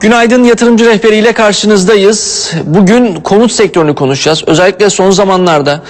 Günaydın yatırımcı rehberiyle karşınızdayız. Bugün konut sektörünü konuşacağız. Özellikle son zamanlarda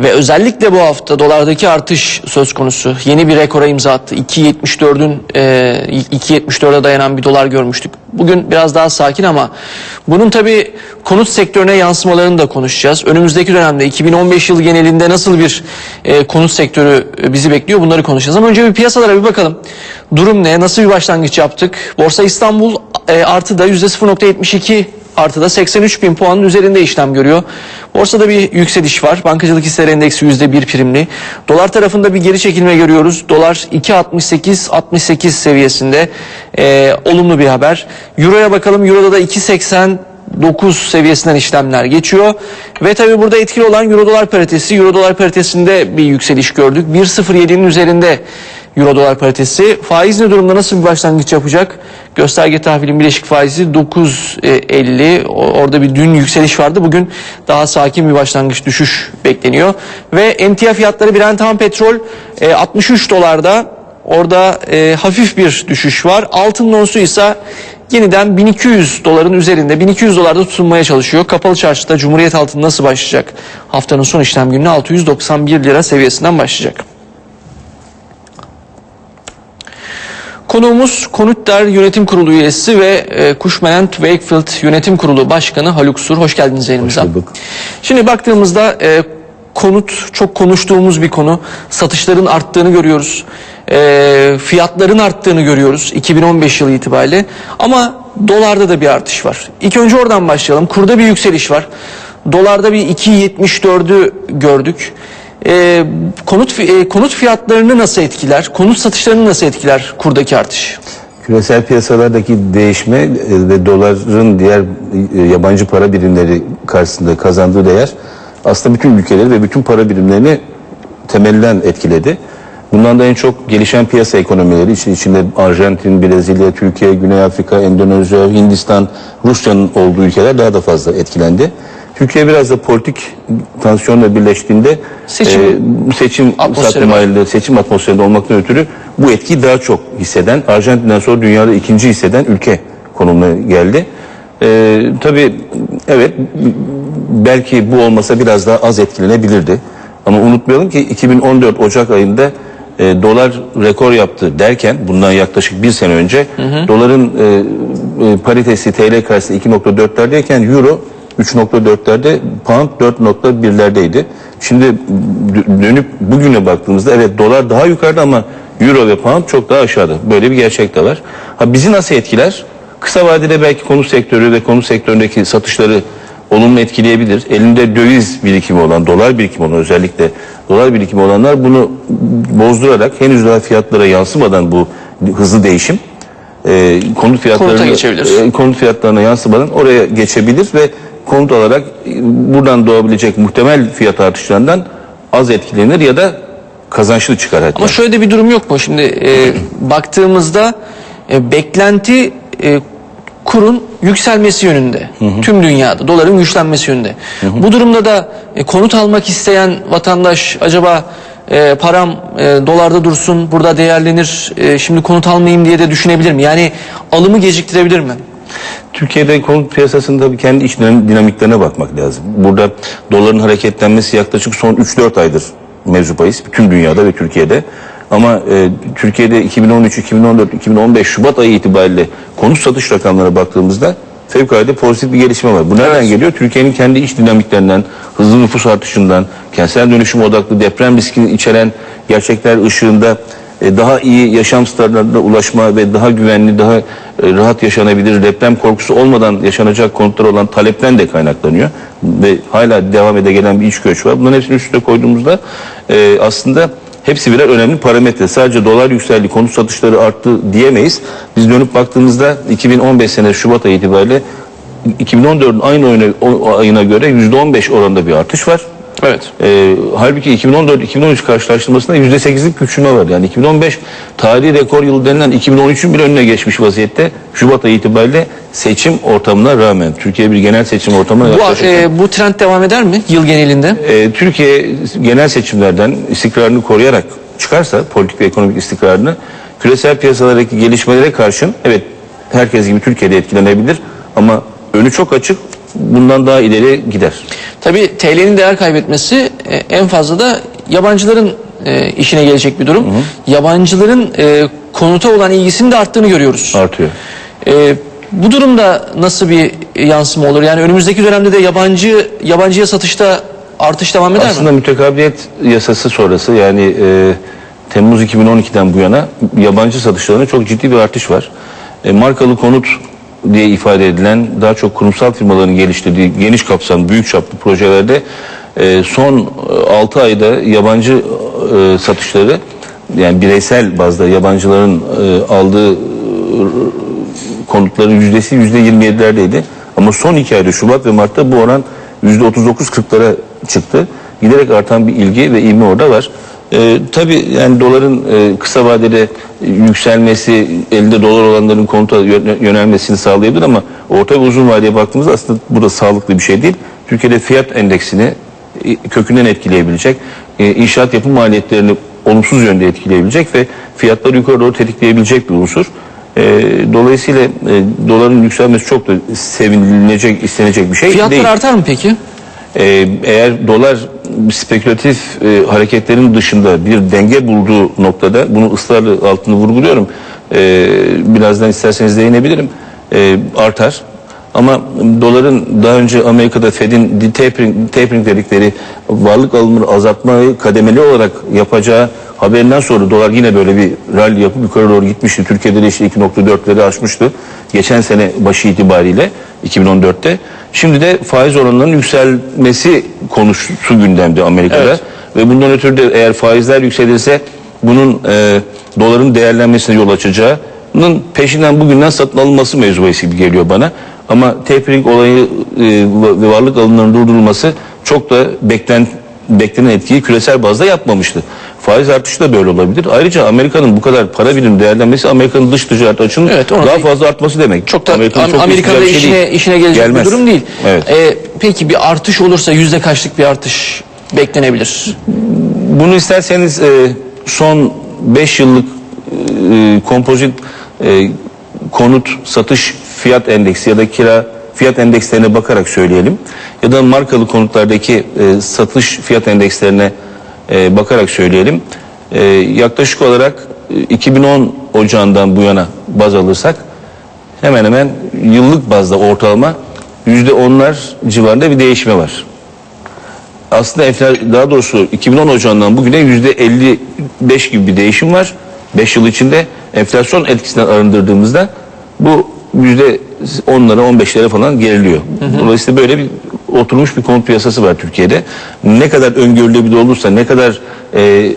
ve özellikle bu hafta dolardaki artış söz konusu. Yeni bir rekora imza attı. 2.74'ün e, 2.74'e dayanan bir dolar görmüştük. Bugün biraz daha sakin ama bunun tabii konut sektörüne yansımalarını da konuşacağız. Önümüzdeki dönemde 2015 yıl genelinde nasıl bir e, konut sektörü bizi bekliyor bunları konuşacağız. Ama önce bir piyasalara bir bakalım. Durum ne? Nasıl bir başlangıç yaptık? Borsa İstanbul e, artıda %0.72 artıda 83 bin puanın üzerinde işlem görüyor. Borsada bir yükseliş var. Bankacılık hisseleri endeksi %1 primli. Dolar tarafında bir geri çekilme görüyoruz. Dolar 2.68-68 seviyesinde e, olumlu bir haber. Euro'ya bakalım. Euro'da da 2.80 9 seviyesinden işlemler geçiyor. Ve tabii burada etkili olan Euro dolar paritesi. Euro dolar paritesinde bir yükseliş gördük. 1.07'nin üzerinde Euro dolar paritesi. Faiz ne durumda nasıl bir başlangıç yapacak? Gösterge tahvilin bileşik faizi 9.50. O- Orada bir dün yükseliş vardı. Bugün daha sakin bir başlangıç düşüş bekleniyor. Ve emtia fiyatları Brent ham petrol e, 63 dolarda. Orada e, hafif bir düşüş var. Altın onsu ise yeniden 1200 doların üzerinde 1200 dolarda tutunmaya çalışıyor. Kapalı çarşıda Cumhuriyet altını nasıl başlayacak? Haftanın son işlem gününe 691 lira seviyesinden başlayacak. Konuğumuz Konutler Yönetim Kurulu üyesi ve e, Cushman Wakefield Yönetim Kurulu Başkanı Haluk Sur. Hoş geldiniz yayınımıza. Hoş bulduk. Şimdi baktığımızda e, konut çok konuştuğumuz bir konu. Satışların arttığını görüyoruz. E, fiyatların arttığını görüyoruz 2015 yılı itibariyle. Ama dolarda da bir artış var. İlk önce oradan başlayalım. Kurda bir yükseliş var. Dolarda bir 2.74'ü gördük. E, konut e, konut fiyatlarını nasıl etkiler? Konut satışlarını nasıl etkiler kurdaki artış? Küresel piyasalardaki değişme e, ve doların diğer e, yabancı para birimleri karşısında kazandığı değer aslında bütün ülkeleri ve bütün para birimlerini temelden etkiledi. Bundan da en çok gelişen piyasa ekonomileri için içinde Arjantin, Brezilya, Türkiye, Güney Afrika, Endonezya, Hindistan, Rusya'nın olduğu ülkeler daha da fazla etkilendi. Türkiye biraz da politik tansiyonla birleştiğinde Seçim e, seçim halinde, seçim atmosferinde olmaktan ötürü bu etkiyi daha çok hisseden, Arjantin'den sonra dünyada ikinci hisseden ülke konumuna geldi. Ee, tabii evet belki bu olmasa biraz daha az etkilenebilirdi. Ama unutmayalım ki 2014 Ocak ayında e, dolar rekor yaptı derken bundan yaklaşık bir sene önce doların e, e, paritesi TL karşısında 2.4'lerdeyken euro 3.4'lerde pound 4.1'lerdeydi. Şimdi dö- dönüp bugüne baktığımızda evet dolar daha yukarıda ama euro ve pound çok daha aşağıda. Böyle bir gerçek de var. Ha bizi nasıl etkiler? Kısa vadede belki konut sektörü ve konut sektöründeki satışları olumlu etkileyebilir. Elinde döviz birikimi olan, dolar birikimi olan özellikle dolar birikimi olanlar bunu bozdurarak henüz daha fiyatlara yansımadan bu hızlı değişim e, konut fiyatlarına geçebilir. e, konut fiyatlarına yansımadan oraya geçebilir ve konut alarak e, buradan doğabilecek muhtemel fiyat artışlarından az etkilenir ya da kazançlı çıkar hatta. Ama şöyle de bir durum yok mu? Şimdi e, baktığımızda e, beklenti e, kurun yükselmesi yönünde. Tüm dünyada doların güçlenmesi yönünde. Bu durumda da e, konut almak isteyen vatandaş acaba e, param e, dolarda dursun, burada değerlenir, e, şimdi konut almayayım diye de düşünebilir mi? Yani alımı geciktirebilir mi? Türkiye'de konut piyasasında bir kendi iç dinam- dinamiklerine bakmak lazım. Burada doların hareketlenmesi yaklaşık son 3-4 aydır mevzu bahis bütün dünyada ve Türkiye'de. Ama e, Türkiye'de 2013, 2014, 2015 Şubat ayı itibariyle konut satış rakamlarına baktığımızda fevkalade pozitif bir gelişme var. Bu nereden geliyor? Türkiye'nin kendi iç dinamiklerinden, hızlı nüfus artışından, kentsel dönüşüm odaklı deprem riskini içeren gerçekler ışığında e, daha iyi yaşam standartlarına ulaşma ve daha güvenli, daha e, rahat yaşanabilir, deprem korkusu olmadan yaşanacak konutlar olan talepten de kaynaklanıyor. Ve hala devam ede gelen bir iç göç var. Bunların hepsini üst üste koyduğumuzda e, aslında hepsi birer önemli parametre. Sadece dolar yükseldi, konut satışları arttı diyemeyiz. Biz dönüp baktığımızda 2015 sene Şubat ayı itibariyle 2014'ün aynı ayına göre %15 oranında bir artış var. Evet. E, halbuki 2014-2013 karşılaştırmasında %8'lik küçülme var. Yani 2015 tarihi rekor yılı denilen 2013'ün bir önüne geçmiş vaziyette. Şubat ayı itibariyle seçim ortamına rağmen Türkiye bir genel seçim ortamına Bu, e, bu trend devam eder mi yıl genelinde? E, Türkiye genel seçimlerden istikrarını koruyarak çıkarsa politik ve ekonomik istikrarını küresel piyasalardaki gelişmelere karşın evet herkes gibi Türkiye'de etkilenebilir ama önü çok açık. Bundan daha ileri gider. Tabii TL'nin değer kaybetmesi e, en fazla da yabancıların e, işine gelecek bir durum. Yabancıların e, konuta olan ilgisinin de arttığını görüyoruz. Artıyor. E, bu durumda nasıl bir yansıma olur? Yani önümüzdeki dönemde de yabancı yabancıya satışta artış devam eder Aslında mi? mütekabiliyet yasası sonrası yani e, Temmuz 2012'den bu yana yabancı satışlarında çok ciddi bir artış var. E, markalı konut diye ifade edilen daha çok kurumsal firmaların geliştirdiği geniş kapsamlı büyük çaplı projelerde e, son 6 ayda yabancı e, satışları yani bireysel bazda yabancıların e, aldığı konutların yüzdesi yüzde 27'lerdeydi. Ama son iki ayda Şubat ve Mart'ta bu oran yüzde 39-40'lara çıktı. Giderek artan bir ilgi ve ivme orada var. Ee, tabii yani doların e, kısa vadede yükselmesi, elde dolar olanların konuta yö- yönelmesini sağlayabilir ama orta ve uzun vadeye baktığımızda aslında bu da sağlıklı bir şey değil. Türkiye'de fiyat endeksini e, kökünden etkileyebilecek, e, inşaat yapım maliyetlerini olumsuz yönde etkileyebilecek ve fiyatları yukarı doğru tetikleyebilecek bir unsur. E, dolayısıyla e, doların yükselmesi çok da sevinilecek, istenecek bir şey Fiyatlar değil. artar mı peki? E, eğer dolar spekülatif e, hareketlerin dışında bir denge bulduğu noktada bunu ısrarla altını vurguluyorum. E, birazdan isterseniz değinebilirim. E, artar. Ama doların daha önce Amerika'da Fed'in di- tapering, tapering dedikleri varlık alımını azaltmayı kademeli olarak yapacağı haberinden sonra dolar yine böyle bir rally yapıp yukarı doğru gitmişti. Türkiye'de de işte 2.4'leri aşmıştı. Geçen sene başı itibariyle 2014'te. Şimdi de faiz oranlarının yükselmesi konusu gündemde Amerika'da. Evet. Ve bundan ötürü de eğer faizler yükselirse bunun e, doların değerlenmesine yol açacağının peşinden bugünden satın alınması mevzubayısı gibi geliyor bana. Ama tapering olayı e, varlık alımlarının durdurulması çok da beklen, beklenen etkiyi küresel bazda yapmamıştı. Faiz artışı da böyle olabilir. Ayrıca Amerika'nın bu kadar para birimi değerlenmesi Amerika'nın dış ticaret açının Evet, daha fazla artması demek. Çok da çok Amerika'da güzel bir şey işine değil. işine gelecek Gelmez. bir durum değil. Evet. E, peki bir artış olursa yüzde kaçlık bir artış beklenebilir? Bunu isterseniz e, son 5 yıllık e, kompozit e, konut satış fiyat endeksi ya da kira fiyat endekslerine bakarak söyleyelim. Ya da markalı konutlardaki e, satış fiyat endekslerine e, bakarak söyleyelim. E, yaklaşık olarak e, 2010 ocağından bu yana baz alırsak hemen hemen yıllık bazda ortalama %10'lar civarında bir değişme var aslında enfla- daha doğrusu 2010 ocağından bugüne yüzde 55 gibi bir değişim var. 5 yıl içinde enflasyon etkisinden arındırdığımızda bu yüzde 10'lara 15'lere falan geriliyor. Dolayısıyla böyle bir oturmuş bir konut piyasası var Türkiye'de. Ne kadar öngörülebilir olursa, ne kadar e,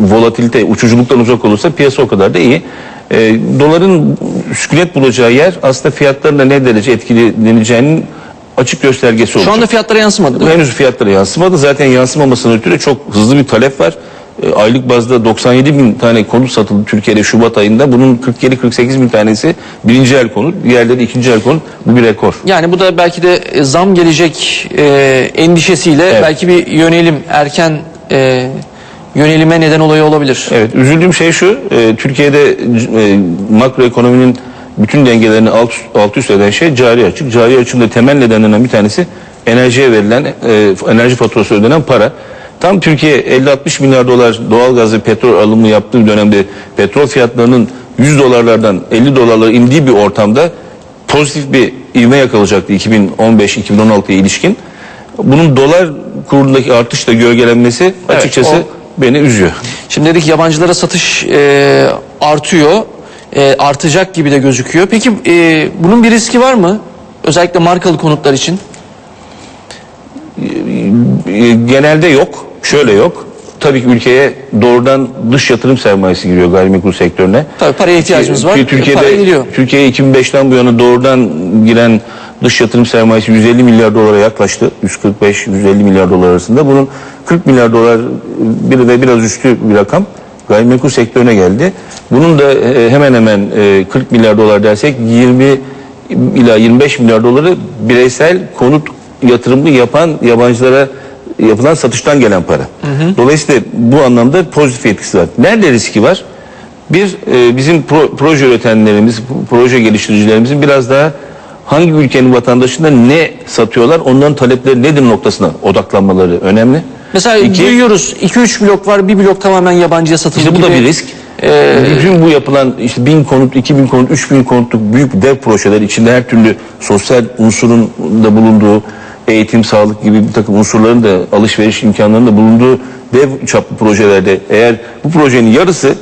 volatilite, uçuculuktan uzak olursa piyasa o kadar da iyi. E, doların sükunet bulacağı yer aslında fiyatlarına ne derece etkileneceğinin açık göstergesi olacak. Şu anda fiyatlara yansımadı değil mi? Henüz fiyatlara yansımadı. Zaten yansımamasının ötürü çok hızlı bir talep var. E, aylık bazda 97 bin tane konut satıldı Türkiye'de Şubat ayında. Bunun 47-48 bin tanesi birinci el konut, diğerleri ikinci el konut. Bu bir rekor. Yani bu da belki de e, zam gelecek e, endişesiyle Evet. belki bir yönelim erken e, yönelime neden oluyor olabilir. Evet, üzüldüğüm şey şu, e, Türkiye'de e, makroekonominin bütün dengelerini alt, alt üst eden şey cari açık. Cari açığın da temel nedenlerinden bir tanesi enerjiye verilen, e, enerji faturası ödenen para. Tam Türkiye 50-60 milyar dolar doğalgaz ve petrol alımı yaptığı dönemde petrol fiyatlarının 100 dolarlardan 50 dolarlara indiği bir ortamda pozitif bir ivme yakalayacaktı 2015-2016'ya ilişkin. Bunun dolar kurundaki artışla gölgelenmesi Evet, açıkçası beni üzüyor. Şimdi dedik yabancılara satış e, artıyor, e, artacak gibi de gözüküyor. Peki e, bunun bir riski var mı? Özellikle markalı konutlar için. E, genelde yok. Şöyle yok. Tabii ki ülkeye doğrudan dış yatırım sermayesi giriyor gayrimenkul sektörüne. Tabii paraya ihtiyacımız var. Türkiye- Para Türkiye'de. Türkiye'ye 2005'ten bu yana doğrudan giren dış yatırım sermayesi 150 milyar dolara yaklaştı. 145-150 milyar dolar arasında. Bunun 40 milyar dolar bir ve biraz üstü bir rakam gayrimenkul sektörüne geldi. Bunun da e, hemen hemen e, 40 milyar dolar dersek 20 ila 25 milyar doları bireysel konut yatırımı yapan yabancılara yapılan satıştan gelen para. Dolayısıyla bu anlamda pozitif etkisi var. Nerede riski var? Bir e, bizim pro- proje üretenlerimiz, proje geliştiricilerimizin biraz daha hangi ülkenin vatandaşına ne satıyorlar, onların talepleri nedir noktasına odaklanmaları önemli. Mesela İki- duyuyoruz 2-3 blok var bir blok tamamen yabancıya satıldı İşte bu da gibi. bir risk. Ee, Bütün bu yapılan işte bin konut, iki bin konut, üç bin konutluk büyük dev projeler içinde her türlü sosyal unsurun da bulunduğu, eğitim, sağlık gibi bir takım unsurların da alışveriş imkanlarının da bulunduğu dev çaplı projelerde eğer bu projenin yarısı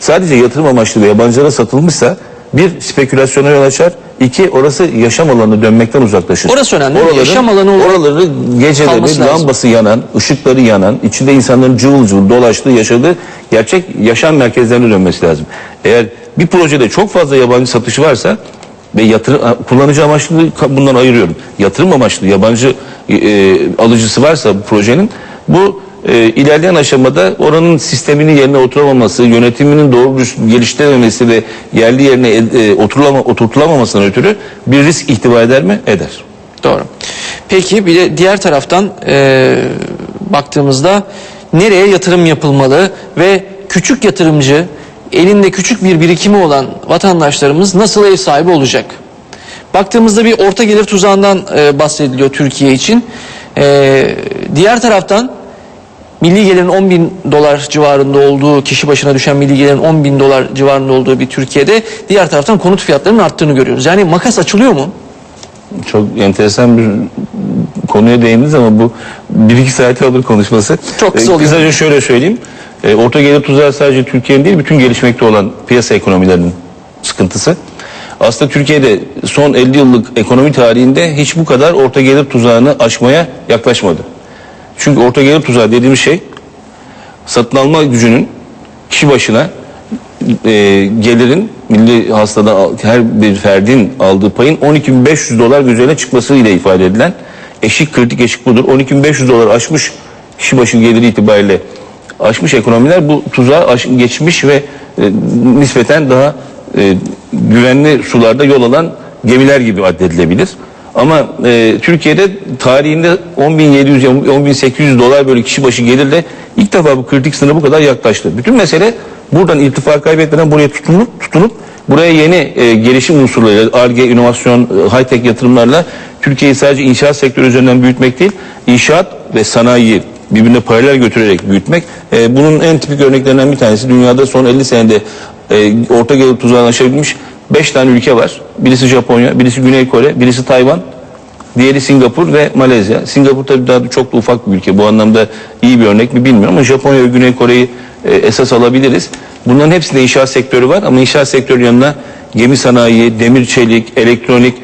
sadece yatırım amaçlı ve yabancılara satılmışsa bir spekülasyona yol açar. İki orası yaşam alanına dönmekten uzaklaşır. Orası önemli. Yaşam alanı olarak oraları geceleri kalması lazım. lambası yanan, ışıkları yanan, içinde insanların cıvıl cıvıl dolaştığı, yaşadığı gerçek yaşam merkezlerine dönmesi lazım. Eğer bir projede çok fazla yabancı satışı varsa ve yatırım kullanıcı amaçlı bundan ayırıyorum. Yatırım amaçlı yabancı e, alıcısı varsa bu projenin bu e, ilerleyen aşamada oranın sisteminin yerine oturamaması, yönetiminin doğru geliştirememesi ve yerli yerine e, oturulama, oturtulamamasından ötürü bir risk ihtiva eder mi? Eder. Doğru. Peki bir de diğer taraftan e, baktığımızda nereye yatırım yapılmalı ve küçük yatırımcı elinde küçük bir birikimi olan vatandaşlarımız nasıl ev sahibi olacak? Baktığımızda bir orta gelir tuzağından e, bahsediliyor Türkiye için. E, diğer taraftan milli gelirin 10 bin dolar civarında olduğu, kişi başına düşen milli gelirin 10 bin dolar civarında olduğu bir Türkiye'de diğer taraftan konut fiyatlarının arttığını görüyoruz. Yani makas açılıyor mu? Çok enteresan bir konuya değindiniz ama bu bir iki saate alır konuşması. Çok kısa Ee, oluyor. Kısaca şöyle söyleyeyim. Ee, orta gelir tuzağı sadece Türkiye'nin değil bütün gelişmekte olan piyasa ekonomilerinin sıkıntısı. Aslında Türkiye'de son 50 yıllık ekonomi tarihinde hiç bu kadar orta gelir tuzağını aşmaya yaklaşmadı. Çünkü orta gelir tuzağı dediğimiz şey satın alma gücünün kişi başına e, gelirin milli hastadan al- her bir ferdin aldığı payın 12.500 dolar üzerine çıkması ile ifade edilen eşik kritik eşik budur. 12.500 dolar aşmış kişi başı geliri itibariyle aşmış ekonomiler bu tuzağa aş- geçmiş ve e, nispeten daha e, güvenli sularda yol alan gemiler gibi addedilebilir. Ama e, Türkiye'de tarihinde 10.700 ya 10.800 dolar böyle kişi başı gelirle ilk defa bu kritik sınıra bu kadar yaklaştı. Bütün mesele buradan irtifa kaybetmeden buraya tutunup tutunup buraya yeni e, gelişim unsurları, ARGE, inovasyon, e, high-tech yatırımlarla Türkiye'yi sadece inşaat sektörü üzerinden büyütmek değil, inşaat ve sanayiyi birbirine paralel götürerek büyütmek. E, bunun en tipik örneklerinden bir tanesi dünyada son 50 senede e, orta gelir tuzağını aşabilmiş 5 tane ülke var. Birisi Japonya, birisi Güney Kore, birisi Tayvan, diğeri Singapur ve Malezya. Singapur tabii daha çok da ufak bir ülke. Bu anlamda iyi bir örnek mi bilmiyorum ama Japonya ve Güney Kore'yi e, esas alabiliriz. Bunların hepsinde inşaat sektörü var ama inşaat sektörü yanına gemi sanayi, demir çelik, elektronik,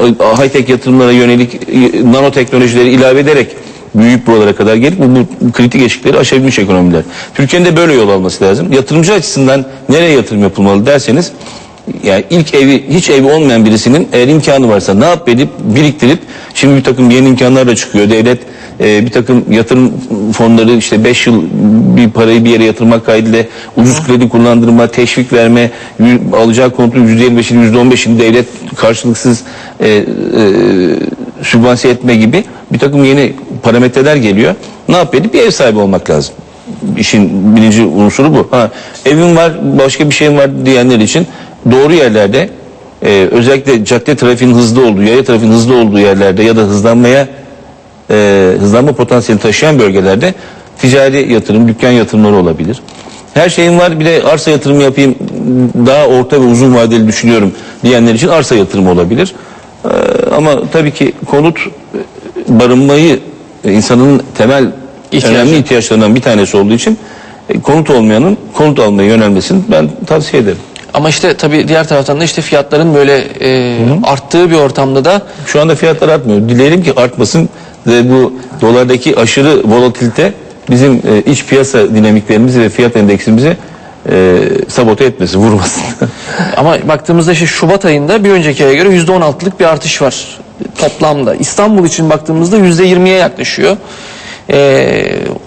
e, high-tech yatırımlara yönelik e, nanoteknolojileri ilave ederek büyüyüp buralara kadar gelip bu, bu kritik eşikleri aşabilmiş ekonomiler. Türkiye'nin de böyle yol alması lazım. Yatırımcı açısından nereye yatırım yapılmalı derseniz yani ilk evi hiç evi olmayan birisinin eğer imkanı varsa ne yap edip biriktirip şimdi bir takım yeni imkanlar da çıkıyor. Devlet e, bir takım yatırım fonları işte 5 yıl bir parayı bir yere yatırmak kaydıyla ucuz kredi kullandırma, teşvik verme, alacağı konutun %25'ini %15'ini devlet karşılıksız e, e, sübvanse etme gibi bir takım yeni parametreler geliyor. Ne yap edip bir ev sahibi olmak lazım. İşin birinci unsuru bu. Ha, evim var, başka bir şeyim var diyenler için doğru yerlerde e, özellikle cadde trafiğinin hızlı olduğu, yaya trafiğinin hızlı olduğu yerlerde ya da hızlanmaya e, hızlanma potansiyeli taşıyan bölgelerde ticari yatırım, dükkan yatırımları olabilir. Her şeyim var bir de arsa yatırımı yapayım daha orta ve uzun vadeli düşünüyorum diyenler için arsa yatırımı olabilir. E, ama tabii ki konut e, barınmayı e, insanın temel İhtiyacı. önemli ihtiyaçlarından bir tanesi olduğu için e, konut olmayanın konut almaya yönelmesini ben tavsiye ederim. Ama işte tabii diğer taraftan da işte fiyatların böyle e, arttığı bir ortamda da Şu anda fiyatlar artmıyor. Dileyelim ki artmasın ve bu dolardaki aşırı volatilite bizim e, iç piyasa dinamiklerimizi ve fiyat endeksimizi e, sabote etmesin, vurmasın. ama baktığımızda işte Şubat ayında bir önceki aya göre %16'lık bir artış var toplamda. İstanbul için baktığımızda %20'ye yaklaşıyor. E,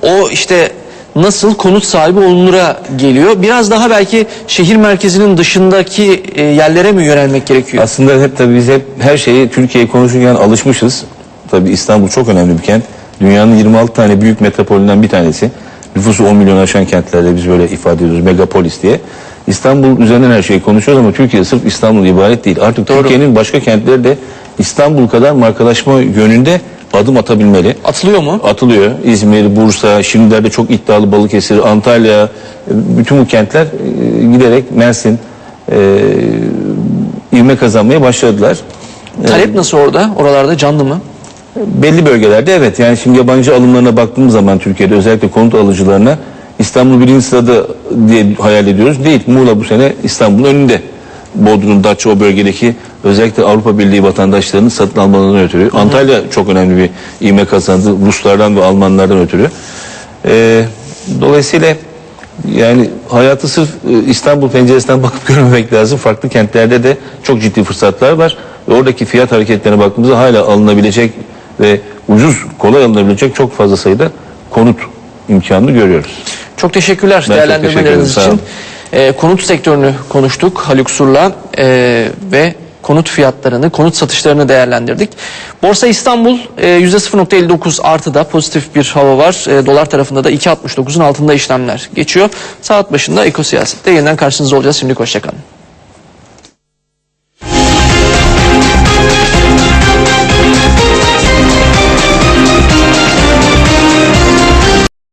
o işte nasıl konut sahibi olunura geliyor. Biraz daha belki şehir merkezinin dışındaki e, yerlere mi yönelmek gerekiyor? Aslında hep tabii biz hep her şeyi Türkiye'yi konuşurken alışmışız. Tabii İstanbul çok önemli bir kent. Dünyanın 26 tane büyük metropolünden bir tanesi. Nüfusu 10 milyon aşan kentlerde biz böyle ifade ediyoruz megapolis diye. İstanbul üzerinden her şeyi konuşuyoruz ama Türkiye sırf İstanbul ibaret değil. Artık. Türkiye'nin başka kentleri de İstanbul kadar markalaşma yönünde adım atabilmeli. Atılıyor mu? Atılıyor. İzmir, Bursa, şimdilerde çok iddialı Balıkesir, Antalya, e, bütün bu kentler e, giderek Mersin e, ivme kazanmaya başladılar. Talep nasıl orada? Oralarda canlı mı? Belli bölgelerde evet yani şimdi yabancı alımlarına baktığımız zaman Türkiye'de özellikle konut alıcılarına İstanbul birinci sırada diye hayal ediyoruz. Değil. Muğla bu sene İstanbul'un önünde. Bodrum, Datça o bölgedeki özellikle Avrupa Birliği vatandaşlarının satın almalarından ötürü. Antalya çok önemli bir ivme kazandı Ruslardan ve Almanlardan ötürü. Ee, dolayısıyla yani hayatı sırf e, İstanbul penceresinden bakıp görmemek lazım. Farklı kentlerde de çok ciddi fırsatlar var. Ve oradaki fiyat hareketlerine baktığımızda hala alınabilecek ve ucuz, kolay alınabilecek çok fazla sayıda konut imkanını görüyoruz. Çok teşekkürler Ben çok değerlendirmeleriniz teşekkür ederim, için. Ee, konut sektörünü konuştuk Haluk Sur'la ee, ve konut fiyatlarını, konut satışlarını değerlendirdik. Borsa İstanbul e, %0.59 artıda pozitif bir hava var. E, dolar tarafında da 2.69'un altında işlemler geçiyor. Saat başında ekosiyasette yeniden karşınızda olacağız. Şimdi hoşçakalın.